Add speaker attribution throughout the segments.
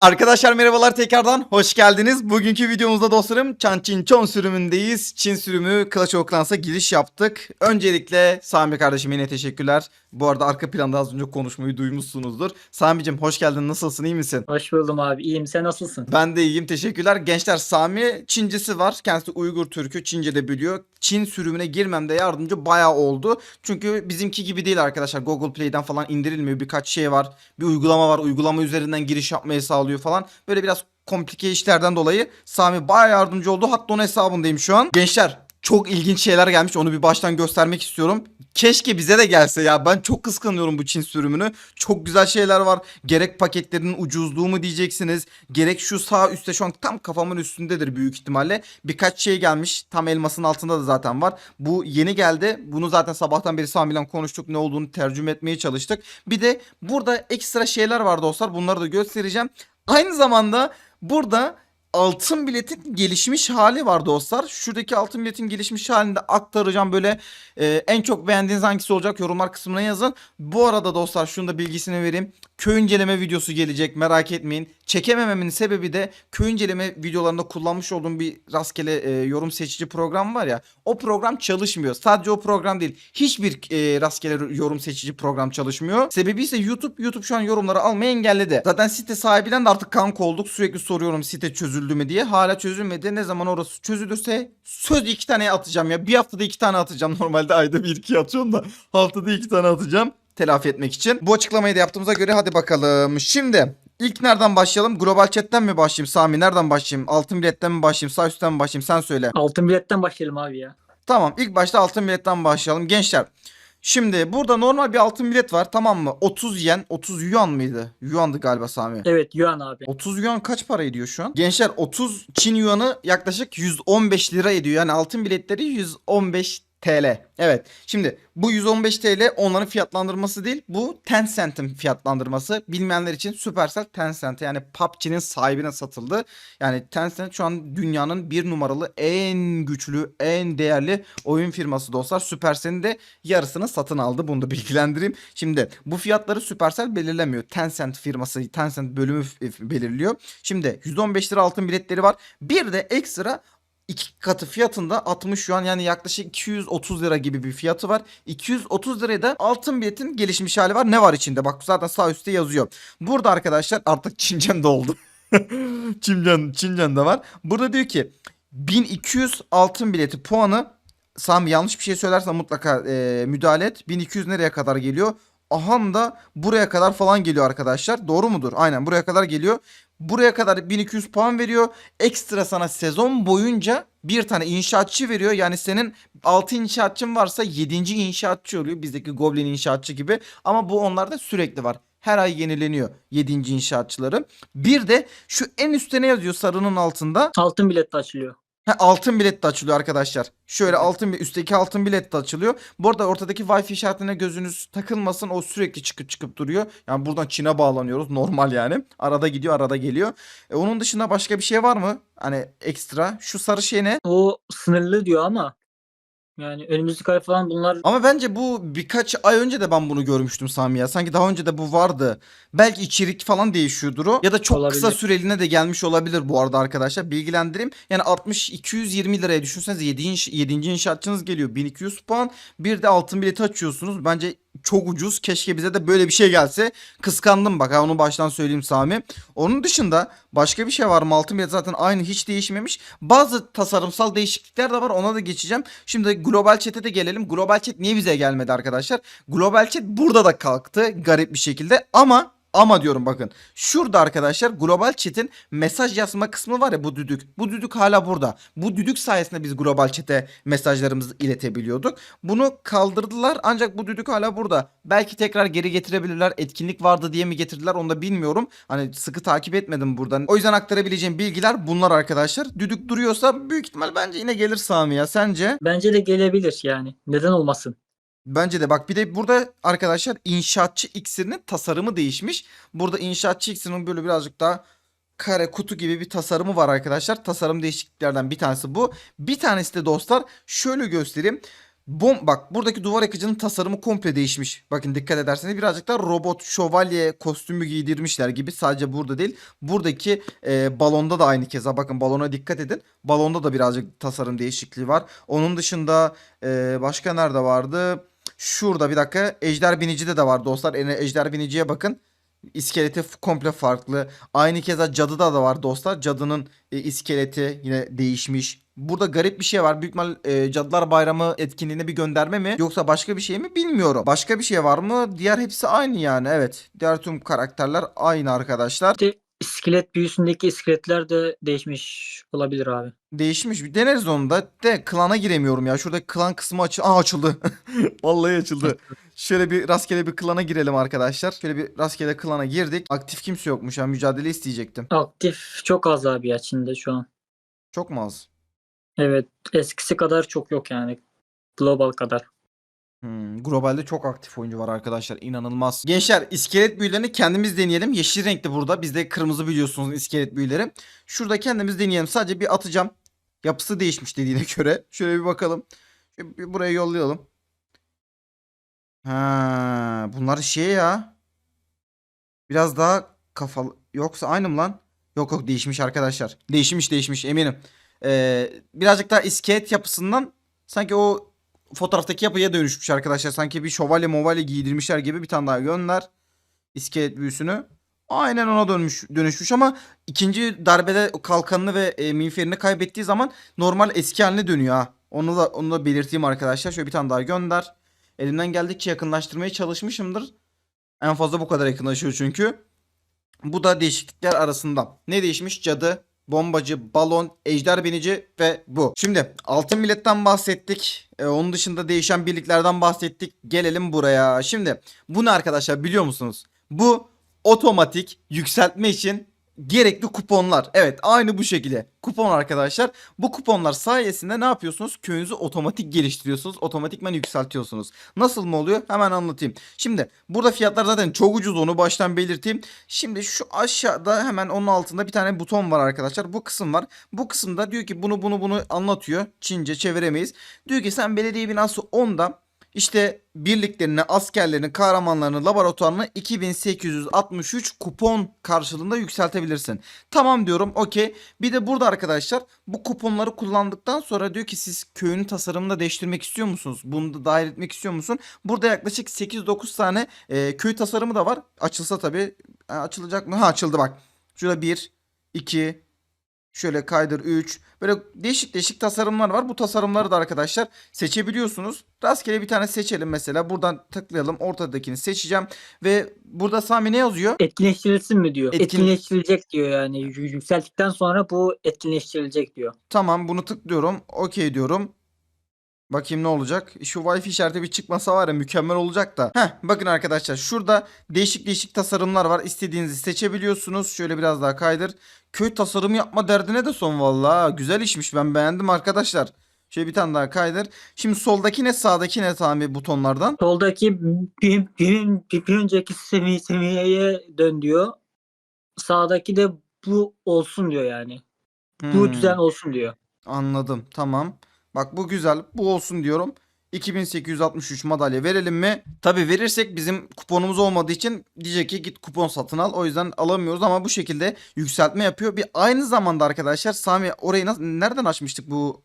Speaker 1: Arkadaşlar merhabalar tekrardan hoş geldiniz. Bugünkü videomuzda dostlarım Chan Chin Chon sürümündeyiz. Çin sürümü Clash of Clans'a giriş yaptık. Öncelikle Sami kardeşim yine teşekkürler. Bu arada arka planda az önce konuşmayı duymuşsunuzdur. Sami'cim hoş geldin nasılsın iyi misin?
Speaker 2: Hoş buldum abi. İyiyim. Sen nasılsın?
Speaker 1: Ben de iyiyim teşekkürler. Gençler Sami Çincesi var. Kendisi Uygur Türk'ü Çince de biliyor. Çin sürümüne girmemde yardımcı bayağı oldu. Çünkü bizimki gibi değil arkadaşlar. Google Play'den falan indirilmiyor. Birkaç şey var. Bir uygulama var. Uygulama üzerinden giriş yapmayı sağlıyor falan. Böyle biraz komplike işlerden dolayı Sami bayağı yardımcı oldu. Hatta onun hesabındayım şu an. Gençler çok ilginç şeyler gelmiş. Onu bir baştan göstermek istiyorum. Keşke bize de gelse ya. Ben çok kıskanıyorum bu Çin sürümünü. Çok güzel şeyler var. Gerek paketlerin ucuzluğu mu diyeceksiniz. Gerek şu sağ üstte şu an tam kafamın üstündedir büyük ihtimalle. Birkaç şey gelmiş. Tam elmasın altında da zaten var. Bu yeni geldi. Bunu zaten sabahtan beri Sami'yle konuştuk. Ne olduğunu tercüme etmeye çalıştık. Bir de burada ekstra şeyler var dostlar. Bunları da göstereceğim. Aynı zamanda burada altın biletin gelişmiş hali var dostlar. Şuradaki altın biletin gelişmiş halini de aktaracağım böyle. Ee, en çok beğendiğiniz hangisi olacak yorumlar kısmına yazın. Bu arada dostlar şunu da bilgisini vereyim. Köy inceleme videosu gelecek merak etmeyin. Çekemememin sebebi de köy inceleme videolarında kullanmış olduğum bir rastgele e, yorum seçici program var ya. O program çalışmıyor. Sadece o program değil. Hiçbir e, rastgele yorum seçici program çalışmıyor. Sebebi ise YouTube. YouTube şu an yorumları almayı engelledi. Zaten site sahibiyle de artık kanka olduk. Sürekli soruyorum site çözüldü mü diye. Hala çözülmedi. Ne zaman orası çözülürse söz iki tane atacağım ya. Bir haftada iki tane atacağım. Normalde ayda bir iki atıyorum da haftada iki tane atacağım telafi etmek için. Bu açıklamayı da yaptığımıza göre hadi bakalım. Şimdi ilk nereden başlayalım? Global chat'ten mi başlayayım? Sami nereden başlayayım? Altın biletten mi başlayayım? Sağ üstten mi başlayayım? Sen söyle.
Speaker 2: Altın biletten başlayalım abi ya.
Speaker 1: Tamam ilk başta altın biletten başlayalım. Gençler şimdi burada normal bir altın bilet var tamam mı? 30 yen 30 yuan mıydı? Yuandı galiba Sami.
Speaker 2: Evet Yuan abi.
Speaker 1: 30 yuan kaç para ediyor şu an? Gençler 30 Çin yuanı yaklaşık 115 lira ediyor. Yani altın biletleri 115 TL. Evet. Şimdi bu 115 TL onların fiyatlandırması değil. Bu Tencent'in fiyatlandırması. Bilmeyenler için Supercell Tencent yani PUBG'nin sahibine satıldı. Yani Tencent şu an dünyanın bir numaralı en güçlü, en değerli oyun firması dostlar. Supercell'in de yarısını satın aldı. Bunu da bilgilendireyim. Şimdi bu fiyatları Supercell belirlemiyor. Tencent firması, Tencent bölümü belirliyor. Şimdi 115 lira altın biletleri var. Bir de ekstra iki katı fiyatında 60 şu an yani yaklaşık 230 lira gibi bir fiyatı var. 230 liraya da altın biletin gelişmiş hali var. Ne var içinde? Bak zaten sağ üstte yazıyor. Burada arkadaşlar artık Çincen de oldu. Çincen, Çincen de var. Burada diyor ki 1200 altın bileti puanı Sami yanlış bir şey söylersen mutlaka e, müdahale et. 1200 nereye kadar geliyor? Aham da buraya kadar falan geliyor arkadaşlar. Doğru mudur? Aynen buraya kadar geliyor. Buraya kadar 1200 puan veriyor. Ekstra sana sezon boyunca bir tane inşaatçı veriyor. Yani senin 6 inşaatçın varsa 7. inşaatçı oluyor. Bizdeki Goblin inşaatçı gibi. Ama bu onlarda sürekli var. Her ay yenileniyor 7. inşaatçıları. Bir de şu en üstte ne yazıyor sarının altında?
Speaker 2: Altın bilet açılıyor.
Speaker 1: Ha, altın bilet de açılıyor arkadaşlar. Şöyle altın bir üstteki altın bilet de açılıyor. Bu arada ortadaki Wi-Fi işaretine gözünüz takılmasın. O sürekli çıkıp çıkıp duruyor. Yani buradan Çin'e bağlanıyoruz. Normal yani. Arada gidiyor arada geliyor. E, onun dışında başka bir şey var mı? Hani ekstra. Şu sarı şey ne?
Speaker 2: O sınırlı diyor ama yani önümüzdeki ay falan bunlar
Speaker 1: Ama bence bu birkaç ay önce de ben bunu görmüştüm Sami ya. Sanki daha önce de bu vardı. Belki içerik falan değişiyordur o. Ya da çok kısa
Speaker 2: Olabilir.
Speaker 1: süreliğine de gelmiş olabilir bu arada arkadaşlar. Bilgilendireyim. Yani 60-220 liraya düşünsenize 7. Inş, 7. inşaatçınız geliyor. 1200 puan. Bir de altın bileti açıyorsunuz. Bence çok ucuz. Keşke bize de böyle bir şey gelse. Kıskandım bak ha onu baştan söyleyeyim Sami. Onun dışında başka bir şey var mı? Altın bilet zaten aynı hiç değişmemiş. Bazı tasarımsal değişiklikler de var. Ona da geçeceğim. Şimdi Global Chat'e de gelelim. Global Chat niye bize gelmedi arkadaşlar? Global Chat burada da kalktı garip bir şekilde ama ama diyorum bakın. Şurada arkadaşlar Global Chat'in mesaj yazma kısmı var ya bu düdük. Bu düdük hala burada. Bu düdük sayesinde biz Global Chat'e mesajlarımızı iletebiliyorduk. Bunu kaldırdılar ancak bu düdük hala burada. Belki tekrar geri getirebilirler. Etkinlik vardı diye mi getirdiler onu da bilmiyorum. Hani sıkı takip etmedim buradan. O yüzden aktarabileceğim bilgiler bunlar arkadaşlar. Düdük duruyorsa büyük ihtimal bence yine gelir Sami ya. Sence?
Speaker 2: bence de gelebilir yani. Neden olmasın?
Speaker 1: Bence de bak bir de burada arkadaşlar inşaatçı iksirinin tasarımı değişmiş. Burada inşaatçı iksirinin böyle birazcık daha kare kutu gibi bir tasarımı var arkadaşlar. Tasarım değişikliklerden bir tanesi bu. Bir tanesi de dostlar şöyle göstereyim. Bom bak buradaki duvar yakıcının tasarımı komple değişmiş. Bakın dikkat ederseniz birazcık da robot şövalye kostümü giydirmişler gibi. Sadece burada değil. Buradaki e, balonda da aynı keza. Bakın balona dikkat edin. Balonda da birazcık tasarım değişikliği var. Onun dışında e, başka nerede vardı? Şurada bir dakika. Ejder Binici'de de var dostlar. Ejder Binici'ye bakın. İskeleti komple farklı. Aynı keza cadıda da var dostlar. Cadının e, iskeleti yine değişmiş. Burada garip bir şey var. Büyük ihtimal e, Cadılar Bayramı etkinliğine bir gönderme mi? Yoksa başka bir şey mi bilmiyorum. Başka bir şey var mı? Diğer hepsi aynı yani. Evet. Diğer tüm karakterler aynı arkadaşlar.
Speaker 2: İskelet büyüsündeki iskeletler de değişmiş olabilir abi.
Speaker 1: Değişmiş. Bir deneriz onu da. De klana giremiyorum ya. Şurada klan kısmı açı Aa, açıldı. Vallahi açıldı. Şöyle bir rastgele bir klana girelim arkadaşlar. Şöyle bir rastgele klana girdik. Aktif kimse yokmuş ya. Mücadele isteyecektim.
Speaker 2: Aktif çok az abi ya Çin'de şu an.
Speaker 1: Çok mu az?
Speaker 2: Evet eskisi kadar çok yok yani. Global kadar.
Speaker 1: Hmm, globalde çok aktif oyuncu var arkadaşlar. İnanılmaz. Gençler iskelet büyülerini kendimiz deneyelim. Yeşil renkli burada. Bizde kırmızı biliyorsunuz iskelet büyüleri. Şurada kendimiz deneyelim. Sadece bir atacağım. Yapısı değişmiş dediğine göre. Şöyle bir bakalım. Bir buraya yollayalım. Ha, bunlar şey ya. Biraz daha kafalı. Yoksa aynı mı lan? Yok yok değişmiş arkadaşlar. Değişmiş değişmiş eminim. Ee, birazcık daha iskelet yapısından sanki o fotoğraftaki yapıya dönüşmüş arkadaşlar. Sanki bir şövalye movalye giydirmişler gibi bir tane daha gönder. İskelet büyüsünü. Aynen ona dönmüş, dönüşmüş ama ikinci darbede kalkanını ve e, miğferini kaybettiği zaman normal eski haline dönüyor ha. Onu da onu da belirteyim arkadaşlar. Şöyle bir tane daha gönder. Elimden geldikçe yakınlaştırmaya çalışmışımdır. En fazla bu kadar yakınlaşıyor çünkü. Bu da değişiklikler arasında. Ne değişmiş? Cadı, bombacı, balon, ejder binici ve bu. Şimdi altın milletten bahsettik. Ee, onun dışında değişen birliklerden bahsettik. Gelelim buraya. Şimdi bu ne arkadaşlar biliyor musunuz? Bu otomatik yükseltme için gerekli kuponlar. Evet aynı bu şekilde. Kupon arkadaşlar. Bu kuponlar sayesinde ne yapıyorsunuz? Köyünüzü otomatik geliştiriyorsunuz. Otomatikman yükseltiyorsunuz. Nasıl mı oluyor? Hemen anlatayım. Şimdi burada fiyatlar zaten çok ucuz onu baştan belirteyim. Şimdi şu aşağıda hemen onun altında bir tane buton var arkadaşlar. Bu kısım var. Bu kısımda diyor ki bunu bunu bunu anlatıyor. Çince çeviremeyiz. Diyor ki sen belediye binası 10'da işte birliklerini, askerlerini, kahramanlarını, laboratuvarını 2863 kupon karşılığında yükseltebilirsin. Tamam diyorum okey. Bir de burada arkadaşlar bu kuponları kullandıktan sonra diyor ki siz köyün tasarımını da değiştirmek istiyor musunuz? Bunu da dahil etmek istiyor musun? Burada yaklaşık 8-9 tane e, köy tasarımı da var. Açılsa tabii. E, açılacak mı? Ha açıldı bak. Şurada 1, 2, Şöyle kaydır 3. Böyle değişik değişik tasarımlar var. Bu tasarımları da arkadaşlar seçebiliyorsunuz. Rastgele bir tane seçelim mesela. Buradan tıklayalım. Ortadakini seçeceğim. Ve burada Sami ne yazıyor?
Speaker 2: Etkinleştirilsin mi diyor.
Speaker 1: Etkin-
Speaker 2: Etkinleştirilecek diyor yani. Yü- Yükselttikten sonra bu etkinleştirilecek diyor.
Speaker 1: Tamam bunu tıklıyorum. Okey diyorum. Bakayım ne olacak. Şu Wi-Fi işareti bir çıkmasa var ya mükemmel olacak da. Heh bakın arkadaşlar şurada değişik değişik tasarımlar var. İstediğinizi seçebiliyorsunuz. Şöyle biraz daha kaydır. Köy tasarımı yapma derdine de son vallahi. Güzel işmiş ben beğendim arkadaşlar. Şöyle bir tane daha kaydır. Şimdi soldaki ne sağdaki ne Sami butonlardan?
Speaker 2: Soldaki bir, bir, bir, bir önceki seviye, seviyeye dön diyor. Sağdaki de bu olsun diyor yani. Bu
Speaker 1: Hmm.
Speaker 2: düzen olsun diyor.
Speaker 1: Anladım. Tamam. Bak bu güzel. Bu olsun diyorum. 2863 madalya verelim mi? Tabi verirsek bizim kuponumuz olmadığı için diyecek ki git kupon satın al. O yüzden alamıyoruz ama bu şekilde yükseltme yapıyor. Bir aynı zamanda arkadaşlar Sami orayı nereden açmıştık bu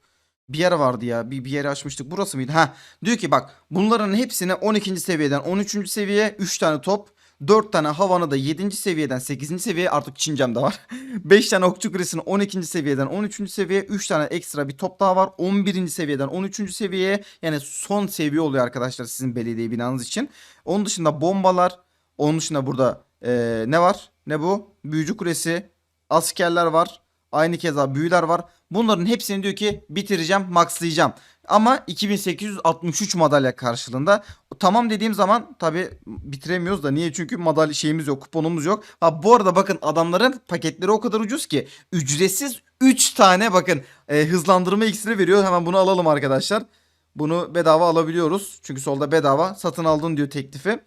Speaker 1: bir yer vardı ya. Bir, bir yeri açmıştık. Burası mıydı? Ha. Diyor ki bak bunların hepsine 12. seviyeden 13. seviyeye 3 tane top 4 tane havanı da 7. seviyeden 8. seviyeye artık Çincem de var. 5 tane okçu kulesini 12. seviyeden 13. seviyeye 3 tane ekstra bir top daha var. 11. seviyeden 13. seviyeye yani son seviye oluyor arkadaşlar sizin belediye binanız için. Onun dışında bombalar. Onun dışında burada eee, ne var? Ne bu? Büyücü kulesi. Askerler var. Aynı keza büyüler var. Bunların hepsini diyor ki bitireceğim, maxlayacağım. Ama 2863 madalya karşılığında. Tamam dediğim zaman tabi bitiremiyoruz da niye? Çünkü madalya şeyimiz yok, kuponumuz yok. Ha bu arada bakın adamların paketleri o kadar ucuz ki ücretsiz 3 tane bakın e, hızlandırma iksiri veriyor. Hemen bunu alalım arkadaşlar. Bunu bedava alabiliyoruz. Çünkü solda bedava satın aldın diyor teklifi.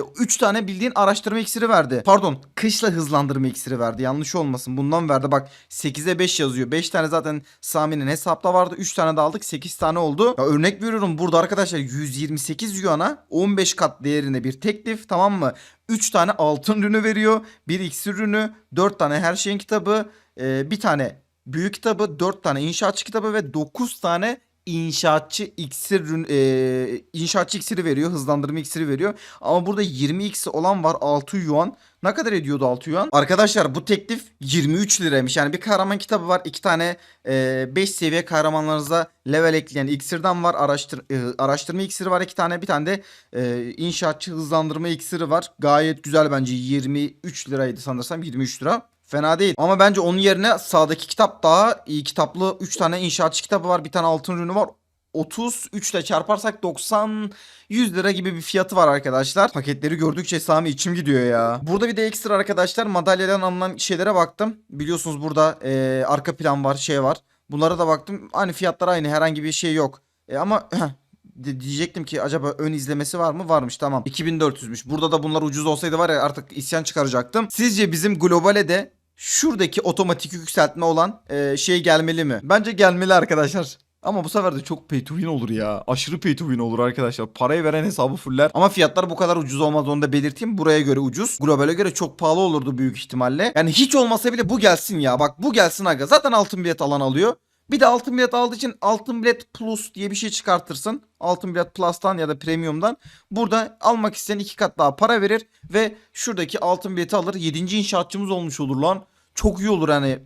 Speaker 1: 3 tane bildiğin araştırma iksiri verdi. Pardon kışla hızlandırma iksiri verdi. Yanlış olmasın. Bundan verdi. Bak 8'e 5 yazıyor. 5 tane zaten Sami'nin hesapta vardı. 3 tane de aldık. 8 tane oldu. Ya örnek veriyorum burada arkadaşlar 128 yuana 15 kat değerinde bir teklif tamam mı? 3 tane altın ürünü veriyor. Bir iksir ürünü. 4 tane her şeyin kitabı. e, bir tane büyük kitabı. 4 tane inşaatçı kitabı ve 9 tane inşaatçı iksir e, inşaatçı iksiri veriyor. Hızlandırma iksiri veriyor. Ama burada 20x olan var 6 yuan. Ne kadar ediyordu 6 yuan? Arkadaşlar bu teklif 23 liraymış. Yani bir kahraman kitabı var. 2 tane 5 seviye kahramanlarınıza level ekleyen iksirden var. Araştır, e, araştırma iksiri var 2 tane. Bir tane de e, inşaatçı hızlandırma iksiri var. Gayet güzel bence. 23 liraydı sanırsam. 23 lira. Fena değil. Ama bence onun yerine sağdaki kitap daha iyi kitaplı. 3 tane inşaatçı kitabı var. Bir tane altın ürünü var. 33 ile çarparsak 90 100 lira gibi bir fiyatı var arkadaşlar. Paketleri gördükçe Sami içim gidiyor ya. Burada bir de ekstra arkadaşlar madalyadan alınan şeylere baktım. Biliyorsunuz burada e, arka plan var şey var. Bunlara da baktım. Aynı fiyatlar aynı herhangi bir şey yok. E, ama diyecektim ki acaba ön izlemesi var mı? Varmış tamam. 2400'müş. Burada da bunlar ucuz olsaydı var ya artık isyan çıkaracaktım. Sizce bizim globale de şuradaki otomatik yükseltme olan e, şey gelmeli mi? Bence gelmeli arkadaşlar. Ama bu sefer de çok pay to win olur ya. Aşırı pay to win olur arkadaşlar. Parayı veren hesabı fuller. Ama fiyatlar bu kadar ucuz olmaz onu da belirteyim. Buraya göre ucuz. Globale göre çok pahalı olurdu büyük ihtimalle. Yani hiç olmasa bile bu gelsin ya. Bak bu gelsin aga. Zaten altın bilet alan alıyor. Bir de altın bilet aldığı için altın bilet plus diye bir şey çıkartırsın. Altın bilet plus'tan ya da premium'dan. Burada almak isteyen iki kat daha para verir ve şuradaki altın bileti alır. Yedinci inşaatçımız olmuş olur lan. Çok iyi olur hani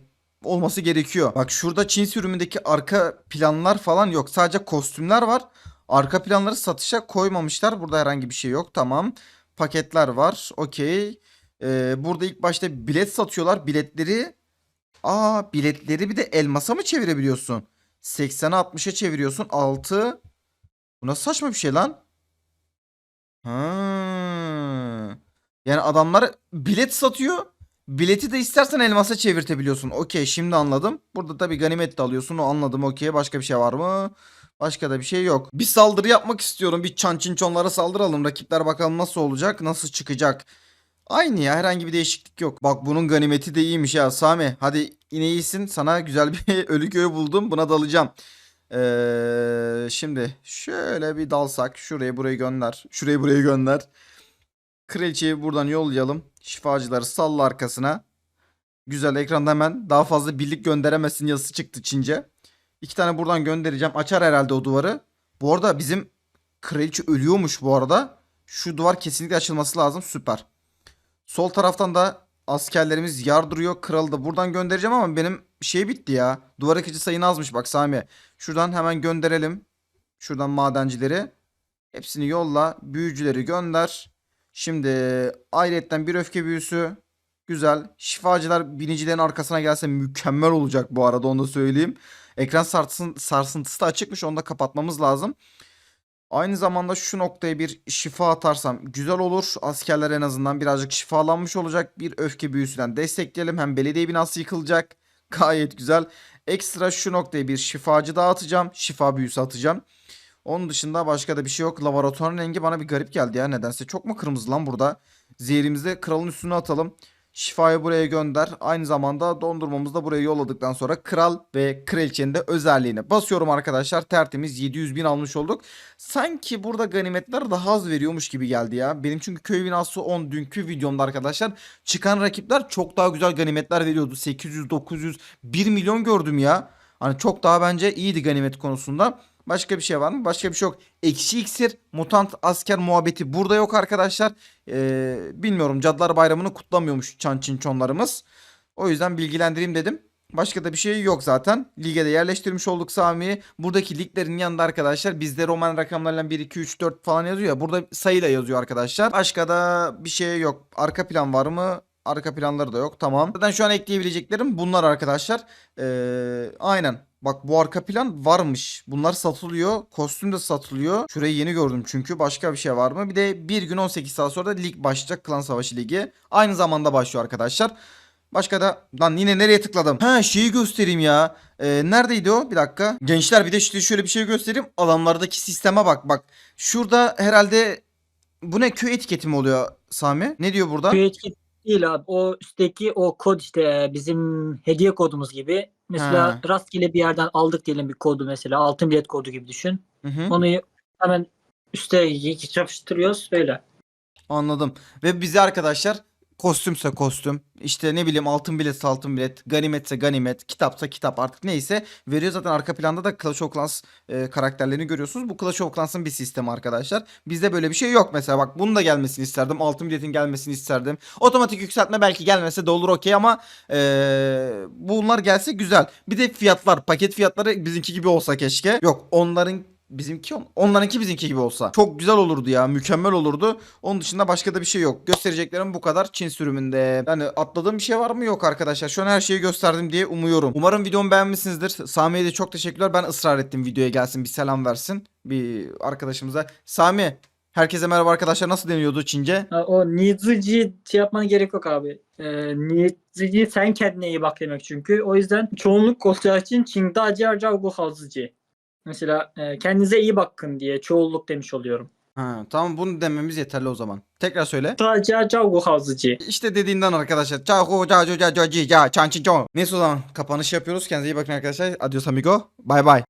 Speaker 1: olması gerekiyor. Bak şurada Çin sürümündeki arka planlar falan yok. Sadece kostümler var. Arka planları satışa koymamışlar. Burada herhangi bir şey yok. Tamam. Paketler var. Okey. Ee, burada ilk başta bilet satıyorlar. Biletleri Aa biletleri bir de elmasa mı çevirebiliyorsun? 80'e 60'a çeviriyorsun. 6. Bu nasıl saçma bir şey lan? Ha. Yani adamlar bilet satıyor. Bileti de istersen elmasa çevirtebiliyorsun. Okey şimdi anladım. Burada tabii ganimet de alıyorsun. O anladım okey. Başka bir şey var mı? Başka da bir şey yok. Bir saldırı yapmak istiyorum. Bir çan çinçonlara saldıralım. Rakipler bakalım nasıl olacak. Nasıl çıkacak. Aynı ya herhangi bir değişiklik yok. Bak bunun ganimeti de iyiymiş ya Sami. Hadi yine iyisin. Sana güzel bir ölü köyü buldum. Buna dalacağım. Ee, şimdi şöyle bir dalsak. Şuraya burayı gönder. Şurayı burayı gönder. Kraliçeyi buradan yollayalım. Şifacıları salla arkasına. Güzel ekranda hemen daha fazla birlik gönderemezsin yazısı çıktı Çince. İki tane buradan göndereceğim. Açar herhalde o duvarı. Bu arada bizim kraliçe ölüyormuş bu arada. Şu duvar kesinlikle açılması lazım. Süper. Sol taraftan da askerlerimiz yardırıyor. Kralı da buradan göndereceğim ama benim şey bitti ya. Duvar akıcı sayın azmış bak Sami. Şuradan hemen gönderelim. Şuradan madencileri. Hepsini yolla. Büyücüleri gönder. Şimdi ayrıyetten bir öfke büyüsü. Güzel. Şifacılar binicilerin arkasına gelse mükemmel olacak bu arada onu da söyleyeyim. Ekran sarsın, sarsıntısı da açıkmış onu da kapatmamız lazım. Aynı zamanda şu noktaya bir şifa atarsam güzel olur. Askerler en azından birazcık şifalanmış olacak. Bir öfke büyüsünden destekleyelim. Hem belediye binası yıkılacak. Gayet güzel. Ekstra şu noktaya bir şifacı daha atacağım. Şifa büyüsü atacağım. Onun dışında başka da bir şey yok. Laboratuvarın rengi bana bir garip geldi ya nedense. Çok mu kırmızı lan burada? Zehrimizi kralın üstüne atalım. Şifayı buraya gönder. Aynı zamanda dondurmamızı da buraya yolladıktan sonra kral ve kraliçenin de özelliğine basıyorum arkadaşlar. Tertemiz 700 bin almış olduk. Sanki burada ganimetler daha az veriyormuş gibi geldi ya. Benim çünkü köy binası 10 dünkü videomda arkadaşlar çıkan rakipler çok daha güzel ganimetler veriyordu. 800, 900, 1 milyon gördüm ya. Hani çok daha bence iyiydi ganimet konusunda. Başka bir şey var mı? Başka bir şey yok. Ekşi iksir, mutant asker muhabbeti burada yok arkadaşlar. Ee, bilmiyorum Cadılar Bayramı'nı kutlamıyormuş çan çinçonlarımız. O yüzden bilgilendireyim dedim. Başka da bir şey yok zaten. Lige de yerleştirmiş olduk Sami'yi. Buradaki liglerin yanında arkadaşlar bizde roman rakamlarla 1, 2, 3, 4 falan yazıyor ya. Burada sayıyla yazıyor arkadaşlar. Başka da bir şey yok. Arka plan var mı? Arka planları da yok. Tamam. Zaten şu an ekleyebileceklerim bunlar arkadaşlar. Ee, aynen. Bak bu arka plan varmış. Bunlar satılıyor. Kostüm de satılıyor. Şurayı yeni gördüm çünkü. Başka bir şey var mı? Bir de 1 gün 18 saat sonra da lig başlayacak. Klan Savaşı Ligi. Aynı zamanda başlıyor arkadaşlar. Başka da lan yine nereye tıkladım? Ha şeyi göstereyim ya. Ee, neredeydi o? Bir dakika. Gençler bir de işte şöyle bir şey göstereyim. Adamlardaki sisteme bak. Bak şurada herhalde Bu ne Q etiketi mi oluyor Sami? Ne diyor burada?
Speaker 2: Bir etki değil abi. O üstteki o kod işte bizim hediye kodumuz gibi. Mesela
Speaker 1: Ha.
Speaker 2: rastgele bir yerden aldık diyelim bir kodu mesela. Altın bilet kodu gibi düşün.
Speaker 1: Hı hı.
Speaker 2: Onu hemen üste yapıştırıyoruz böyle.
Speaker 1: Anladım. Ve bize arkadaşlar kostümse kostüm, işte ne bileyim altın biletse altın bilet, ganimetse ganimet, kitapsa kitap artık neyse veriyor. Zaten arka planda da Clash of Clans e, karakterlerini görüyorsunuz. Bu Clash of Clans'ın bir sistemi arkadaşlar. Bizde böyle bir şey yok mesela. Bak bunun da gelmesini isterdim. Altın biletin gelmesini isterdim. Otomatik yükseltme belki gelmese de olur okey ama e, bunlar gelse güzel. Bir de fiyatlar, paket fiyatları bizimki gibi olsa keşke. Yok onların Bizimki on- onlarınki bizimki gibi olsa. Çok güzel olurdu ya. Mükemmel olurdu. Onun dışında başka da bir şey yok. Göstereceklerim bu kadar Çin sürümünde. Yani atladığım bir şey var mı? Yok arkadaşlar. Şu an her şeyi gösterdim diye umuyorum. Umarım videomu beğenmişsinizdir. Sami'ye de çok teşekkürler. Ben ısrar ettim videoya gelsin bir selam versin. Bir arkadaşımıza. Sami herkese merhaba arkadaşlar. Nasıl deniyordu Çince?
Speaker 2: O nizıcı şey yapmana gerek yok abi. Ee, nizıcı sen kendine iyi bak demek çünkü. O yüzden çoğunluk olacağı için Çing'de acı bu hazıcı. Mesela e, kendinize iyi bakın diye çoğulluk demiş oluyorum.
Speaker 1: Ha, tamam bunu dememiz yeterli o zaman. Tekrar söyle.
Speaker 2: Dacia Cavgu Havzıcı.
Speaker 1: İşte dediğinden arkadaşlar. Cavgu Cavgu Cavgu Cavgu Cavgu Neyse o zaman kapanış yapıyoruz. Kendinize iyi bakın arkadaşlar. Adios amigo. Bay bay.